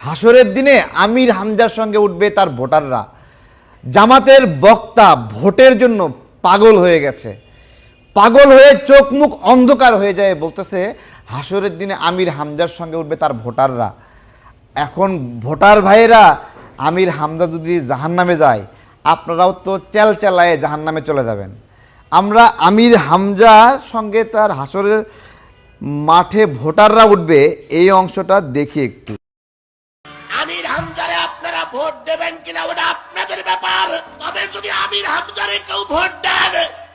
হাসরের দিনে আমির হামজার সঙ্গে উঠবে তার ভোটাররা। জামাতের বক্তা ভোটের জন্য পাগল হয়ে গেছে। পাগল হয়ে চোখ মুখ অন্ধকার হয়ে যায় বলতেছে হাসরের দিনে আমির হামজার সঙ্গে উঠবে তার ভোটাররা। এখন ভোটার ভাইয়েরা, আমির হামজা যদি জাহান নামে যায়, আপনারাও তো চেল চেলায় জাহান নামে চলে যাবেন। আমরা আমির হামজার সঙ্গে তার হাসরের মাঠে ভোটাররা উঠবে, এই অংশটা দেখি একটু। কিনা ওটা আপনাদের ব্যাপার। তবে যদি আমির হামজারে কেউ ভোট দেন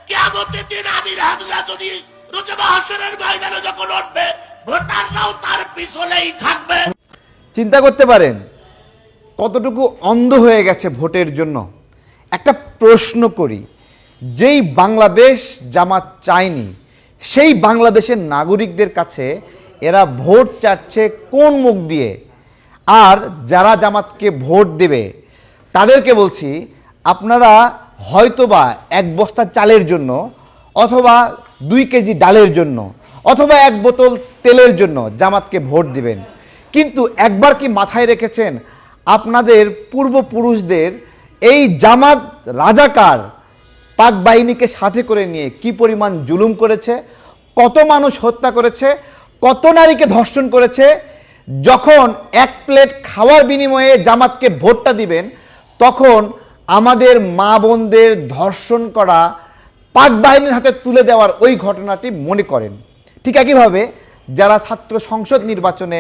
কেমতের দিন আমির হামজা যদি রোজা হাসনের ময়দানে যখন উঠবে, ভোটাররাও তার পিছনেই থাকবে। চিন্তা করতে পারেন, কতটুকু অন্ধ হয়ে গেছে ভোটের জন্য। একটা প্রশ্ন করি, যেই বাংলাদেশ জামাত চায়নি, সেই বাংলাদেশের নাগরিকদের কাছে এরা ভোট চাচ্ছে কোন মুখ দিয়ে? আর যারা জামাতকে ভোট দেবে তাদেরকে বলছি, আপনারা হয়তোবা এক বস্তা চালের জন্য অথবা দুই কেজি ডালের জন্য অথবা এক বোতল তেলের জন্য জামাতকে ভোট দিবেন। কিন্তু একবার কি মাথায় রেখেছেন আপনাদের পূর্বপুরুষদের এই জামাত রাজাকার পাক বাহিনীকে সাথে করে নিয়ে কি পরিমাণ জুলুম করেছে, কত মানুষ হত্যা করেছে, কত নারীকে ধর্ষণ করেছে, যখন এক প্লেট খাওয়ার বিনিময়ে জামাতকে ভোটটা দিবেন তখন আমাদের মা বোনদের ধর্ষণ করা পাক বাহিনীর হাতে তুলে দেওয়ার ওই ঘটনাটি মনে করেন। ঠিক একইভাবে যারা ছাত্র সংসদ নির্বাচনে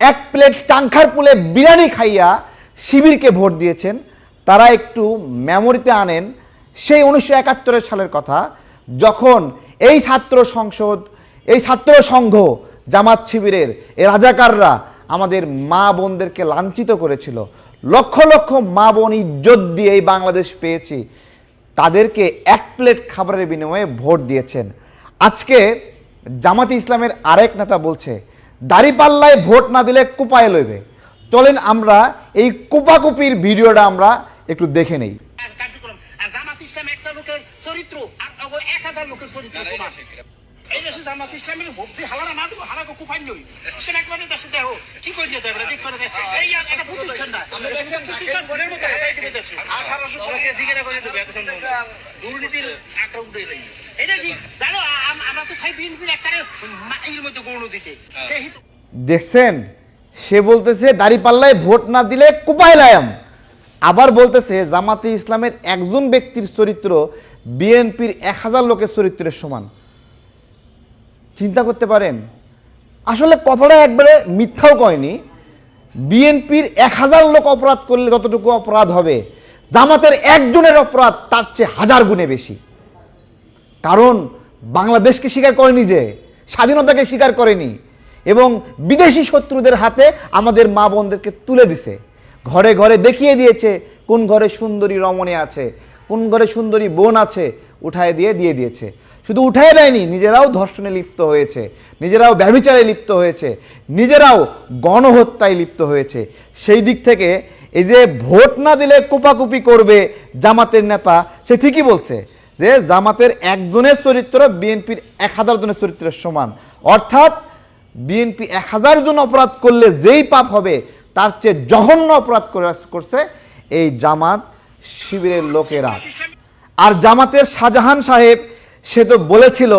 এক প্লেট চাংখার পুলে বিরিয়ানি খাইয়া শিবিরকে ভোট দিয়েছেন, তারা একটু মেমোরিতে আনেন সেই উনিশশো একাত্তরের সালের কথা, যখন এই ছাত্র সংসদ, এই ছাত্র সংঘ জামাত শিবিরের এই রাজাকাররা আমাদের মা বোনদেরকে লাঞ্ছিত করেছিল। লক্ষ লক্ষ মা বোন ইজ্জত দিয়ে এই বাংলাদেশ পেয়েছি। তাদেরকে এক প্লেট খাবারের বিনিময়ে ভোট দিয়েছেন। আজকে জামাতি ইসলামের আরেক নেতা বলছে দাড়িপাল্লায় ভোট না দিলে কুপায় লইবে। চলেন আমরা এই কুপাকুপির ভিডিওটা আমরা একটু দেখে নেই। আর কার্যক্রম আর জামাত ইসলাম একটা লোকের চরিত্র আর এক হাজার লোকের চরিত্র সমান এই দেশে জামাত ইসলামের ভক্তি হালারা না দেবো হালাকে কুপাই নই সে একবারে দেশে দেখো কি করে দিয়ে দেবে দেখ করে এই একটা প্রতিষ্ঠান না প্রতিষ্ঠান গড়ের মতো হেদাই দিবে দেশে আঠারোশো টাকা জিজ্ঞাসা করে দেবে এত সম্ভব দুর্নীতির আক্রমণ উঠে যাই এটা ঠিক জানো আমরা তো চাই বিএনপির একটা এর মধ্যে গৌণ দিতে। দেখছেন? সে বলতেছে দাড়িপাল্লায় ভোট না দিলে কুপায় লায়াম আবার বলতেছে জামাতে ইসলামের একজন ব্যক্তির চরিত্র বিএনপির এক হাজার লোকের চরিত্রের সমান। চিন্তা করতে পারেন। আসলে কথাটা একবারে মিথ্যাও কয়নি। বিএনপির এক হাজার লোক অপরাধ করলে যতটুকু অপরাধ হবে, জামাতের একজনের অপরাধ তার চেয়ে হাজার গুণে বেশি। কারণ বাংলাদেশকে স্বীকার করেনি যে, স্বাধীনতাকে স্বীকার করেনি এবং বিদেশি শত্রুদের হাতে আমাদের মা বোনদেরকে তুলে দিছে। ঘরে ঘরে দেখিয়ে দিয়েছে কোন ঘরে সুন্দরী রমণী আছে, কোন ঘরে সুন্দরী বোন আছে, উঠায় দিয়ে দিয়ে দিয়েছে। শুধু উঠায় দেয়নি, নিজেরাও ধর্ষণে লিপ্ত হয়েছে, নিজেরাও ব্যভিচারে লিপ্ত হয়েছে, নিজেরাও গণহত্যায় লিপ্ত হয়েছে। সেই দিক থেকে এই যে ভোট না দিলে কুপাকুপি করবে জামাতের নেতা, সে ঠিকই বলছে যে জামাতের একজনের চরিত্র বিএনপির এক হাজার জনের চরিত্রের সমান। অর্থাৎ বিএনপি এক হাজার জন অপরাধ করলে যেই পাপ হবে, তার চেয়ে জঘন্য অপরাধ করে- করছে এই জামাত শিবিরের লোকেরা। আর জামাতের শাহজাহান সাহেব সে তো বলেছিল,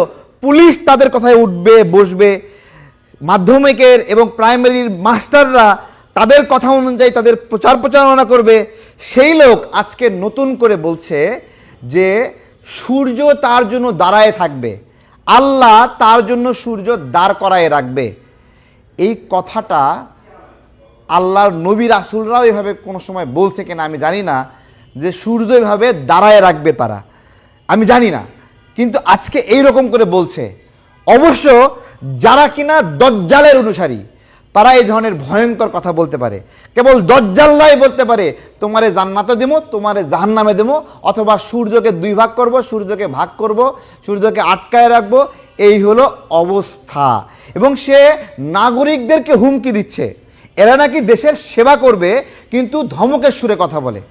পুলিশ তাদের কথায় উঠবে, বসবে। মাধ্যমিকের এবং প্রাইমারির মাস্টাররা তাদের কথা অনুযায়ী তাদের প্রচার প্রচারণা করবে। সেই লোক আজকে নতুন করে বলছে যে, সূর্য তার জন্য দাঁড়ায় থাকবে। আল্লাহ তার জন্য সূর্য দাঁড় করায় রাখবে। এই কথাটা আল্লাহর নবী রাসুলরাও এভাবে কোনো সময় বলছে কিনা আমি জানি না, যে সূর্য এভাবে দাঁড়ায় রাখবে তারা। আমি জানি না। কিন্তু আজকে এই রকম করে বলছে। অবশ্য যারা কিনা দজ্জালের অনুসারী, তারা এই ধরনের ভয়ঙ্কর কথা বলতে পারে। কেবল দজ্জাল্লাই বলতে পারে, তোমারে জান্নাতে দেবো, তোমারে জাহান্নামে দেবো, অথবা সূর্যকে দুই ভাগ করব, সূর্যকে ভাগ করব, সূর্যকে আটকায় রাখব, এই হলো অবস্থা। এবং সে নাগরিকদেরকে হুমকি দিচ্ছে। এরা নাকি দেশের সেবা করবে, কিন্তু ধমকের সুরে কথা বলে।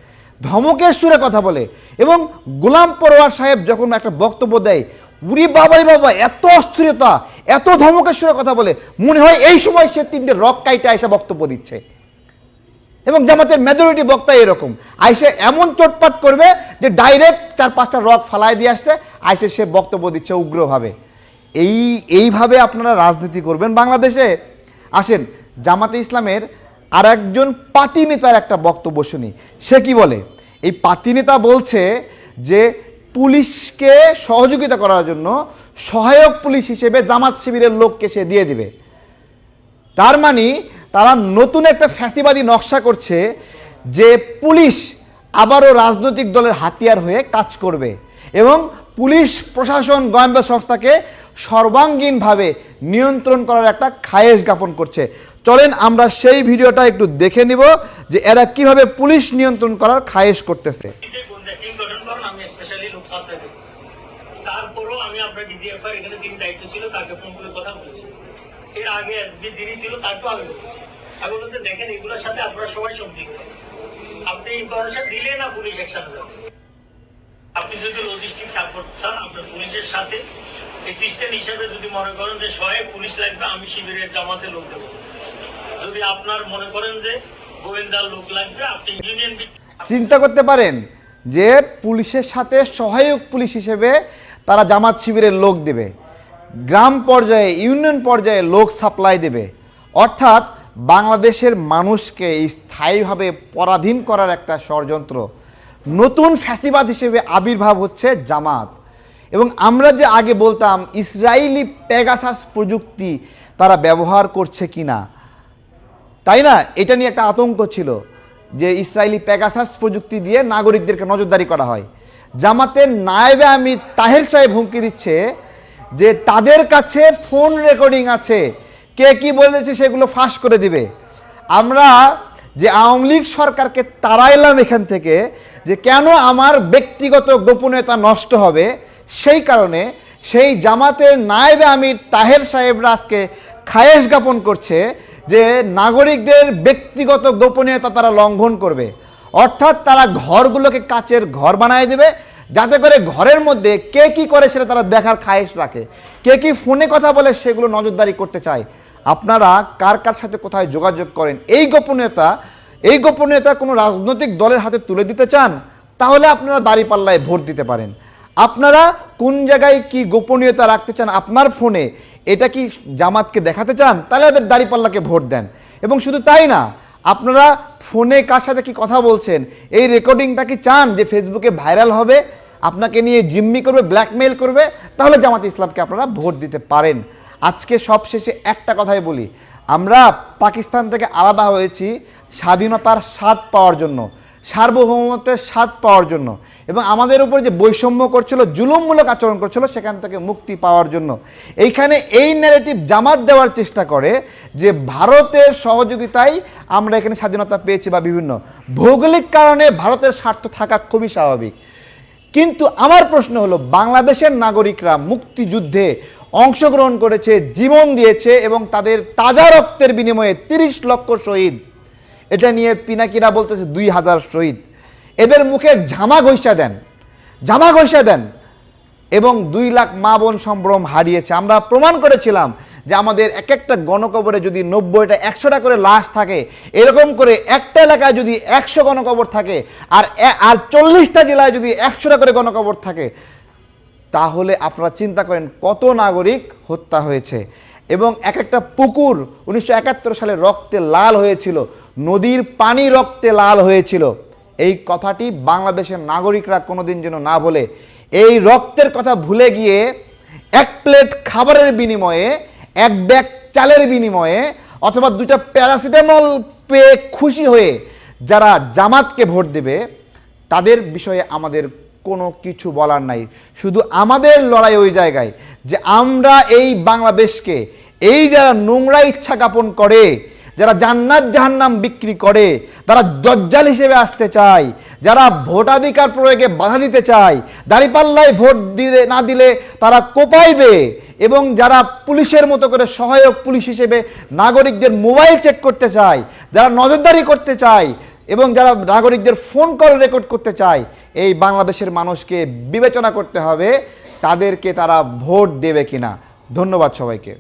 ধমকের সুরে কথা বলে। এবং গোলাম পরোয়ার সাহেব যখন একটা বক্তব্য দেয়, উরি বাবাই বাবা, এত অস্থিরতা, এত ধমকের সুরে কথা বলে। মনে হয় এই সময় সে তিনটে রক কাইটা এসে বক্তব্য দিচ্ছে। এবং জামাতের মেজরিটি বক্তা এরকম। আইসে এমন চোটপাট করবে যে ডাইরেক্ট চার পাঁচটা রক ফালাই দিয়ে আসছে, আইসে সে বক্তব্য দিচ্ছে উগ্রভাবে। এই, এইভাবে আপনারা রাজনীতি করবেন বাংলাদেশে? আসেন, জামাতে ইসলামের আর একজন পাতি নেতার একটা বক্তব্য শুনি। সে কি বলে? এই পাতি নেতা বলছে যে পুলিশকে সহযোগিতা করার জন্য সহায়ক পুলিশ হিসেবে জামাত শিবিরের লোককে সে দিয়ে দিবে। তার মানে তারা নতুন একটা ফ্যাসিবাদী নকশা করছে যে পুলিশ আবারও রাজনৈতিক দলের হাতিয়ার হয়ে কাজ করবে এবং পুলিশ প্রশাসন গোয়েন্দা সংস্থাকে সর্বাঙ্গীনভাবে নিয়ন্ত্রণ করার একটা খায়েশ জ্ঞাপন করছে। চলেন আমরা সেই ভিডিওটা একটু দেখে নিব যে এরা কীভাবে পুলিশ নিয়ন্ত্রণ করার খায়েশ করতেছে। আপনি আপনি যদি লজিস্টিক সাপোর্ট চান, আপনার পুলিশের সাথে অ্যাসিস্ট্যান্ট হিসেবে যদি মনে করেন যে সহায়ক পুলিশ লাগবে, আমি শিবিরের জামাতে লোক দেবো। যদি আপনার মনে করেন যে গোয়েন্দার লোক লাগবে, আপনি ইউনিয়ন চিন্তা করতে পারেন যে পুলিশের সাথে সহায়ক পুলিশ হিসেবে তারা জামাত শিবিরের লোক দেবে। গ্রাম পর্যায়ে ইউনিয়ন পর্যায়ে লোক সাপ্লাই দেবে। অর্থাৎ বাংলাদেশের মানুষকে স্থায়ীভাবে পরাধীন করার একটা ষড়যন্ত্র। নতুন ফ্যাসিবাদ হিসেবে আবির্ভাব হচ্ছে জামাত। এবং আমরা যে আগে বলতাম ইসরায়েলি প্যাগাসাস প্রযুক্তি তারা ব্যবহার করছে কি না তাই না? এটা নিয়ে একটা আতঙ্ক ছিল যে ইসরায়েলি প্যাগাসাস প্রযুক্তি দিয়ে নাগরিকদেরকে নজরদারি করা হয়। জামাতের নায়েবে আমি তাহের সাহেব হুমকি দিচ্ছে যে তাদের কাছে ফোন রেকর্ডিং আছে। কে কি বলেছে সেগুলো ফাঁস করে দিবে। আমরা যে আওয়ামী লীগ সরকারকে তাড়াইলাম এখান থেকে যে কেন আমার ব্যক্তিগত গোপনীয়তা নষ্ট হবে? সেই কারণে সেই জামাতের নায়েবে আমির তাহের সাহেবরা আজকে খায়েশ জ্ঞাপন করছে যে নাগরিকদের ব্যক্তিগত গোপনীয়তা তারা লঙ্ঘন করবে। অর্থাৎ তারা ঘরগুলোকে কাচের ঘর বানায় দেবে, যাতে করে ঘরের মধ্যে কে কি করে সেটা তারা দেখার খায়েশ রাখে। কে কি ফোনে কথা বলে সেগুলো নজরদারি করতে চায়? আপনারা কার কার সাথে কোথায় যোগাযোগ করেন? এই গোপনীয়তা এই গোপনীয়তা কোনো রাজনৈতিক দলের হাতে তুলে দিতে চান? তাহলে আপনারা দাঁড়িপাল্লায় ভোট দিতে পারেন। আপনারা কোন জায়গায় কি গোপনীয়তা রাখতে চান আপনার ফোনে, এটা কি জামাতকে দেখাতে চান? তাহলে ওদের দাঁড়িপাল্লাকে ভোট দেন। এবং শুধু তাই না, আপনারা ফোনে কার সাথে কি কথা বলছেন, এই রেকর্ডিংটা কি চান যে ফেসবুকে ভাইরাল হবে, আপনাকে নিয়ে জিম্মি করবে, ব্ল্যাকমেইল করবে, তাহলে জামাত ইসলামকে আপনারা ভোট দিতে পারেন। আজকে সবশেষে একটা কথাই বলি, আমরা পাকিস্তান থেকে আলাদা হয়েছি স্বাধীনতার স্বাদ পাওয়ার জন্য। সার্বভৌমত্বের স্বাদ পাওয়ার জন্য এবং আমাদের উপর যে বৈষম্য করছিল, জুলুমমূলক আচরণ করছিল, সেখান থেকে মুক্তি পাওয়ার জন্য। এইখানে এই ন্যারেটিভ জামাত দেওয়ার চেষ্টা করে যে ভারতের সহযোগিতায় আমরা এখানে স্বাধীনতা পেয়েছি বা বিভিন্ন। ভৌগোলিক কারণে ভারতের স্বার্থ থাকা খুবই স্বাভাবিক। কিন্তু আমার প্রশ্ন হলো, বাংলাদেশের নাগরিকরা মুক্তিযুদ্ধে অংশগ্রহণ করেছে, জীবন দিয়েছে এবং তাদের তাজা রক্তের বিনিময়ে তিরিশ লক্ষ শহীদ। এটা নিয়ে পিনাকিরা বলতেছে দুই হাজার শহীদ। এদের মুখে ঝামা ঘষা দেন জামা ঘষা দেন এবং দুই লাখ মা বোন সম্ভ্রম হারিয়েছে। আমরা প্রমাণ করেছিলাম যে আমাদের এক একটা গণকবরে যদি নব্বইটা, একশোটা করে লাশ থাকে, এরকম করে একটা এলাকায় যদি একশো গণকবর থাকে আর আর চল্লিশটা জেলায় যদি একশোটা করে গণকবর থাকে, তাহলে আপনারা চিন্তা করেন কত নাগরিক হত্যা হয়েছে। এবং এক একটা পুকুর উনিশশো একাত্তর সালে রক্তে লাল হয়েছিল। নদীর পানি রক্তে লাল হয়েছিল। এই কথাটি বাংলাদেশের নাগরিকরা কোনোদিন যেন না বলে। এই রক্তের কথা ভুলে গিয়ে এক প্লেট খাবারের বিনিময়ে, এক ব্যাগ চালের বিনিময়ে অথবা দুটা প্যারাসিটামল পেয়ে খুশি হয়ে যারা জামাতকে ভোট দেবে, তাদের বিষয়ে আমাদের কোনো কিছু বলার নাই। শুধু আমাদের লড়াই ওই জায়গায় যে আমরা এই বাংলাদেশকে, এই যারা নোংরা ইচ্ছা জ্ঞাপন করে যারা জান্নাত জাহান্নাম বিক্রি করে, তারা দজ্জাল হিসেবে আসতে চায়, যারা ভোটাধিকার প্রয়োগে বাধা দিতে চায়, দাঁড়িপাল্লায় ভোট দিলে, না দিলে তারা কোপাইবে এবং যারা পুলিশের মতো করে সহায়ক পুলিশ হিসেবে নাগরিকদের মোবাইল চেক করতে চায়, যারা নজরদারি করতে চায় এবং যারা নাগরিকদের ফোন কল রেকর্ড করতে চায়, এই বাংলাদেশের মানুষকে বিবেচনা করতে হবে তাদেরকে তারা ভোট দেবে কিনা। ধন্যবাদ সবাইকে।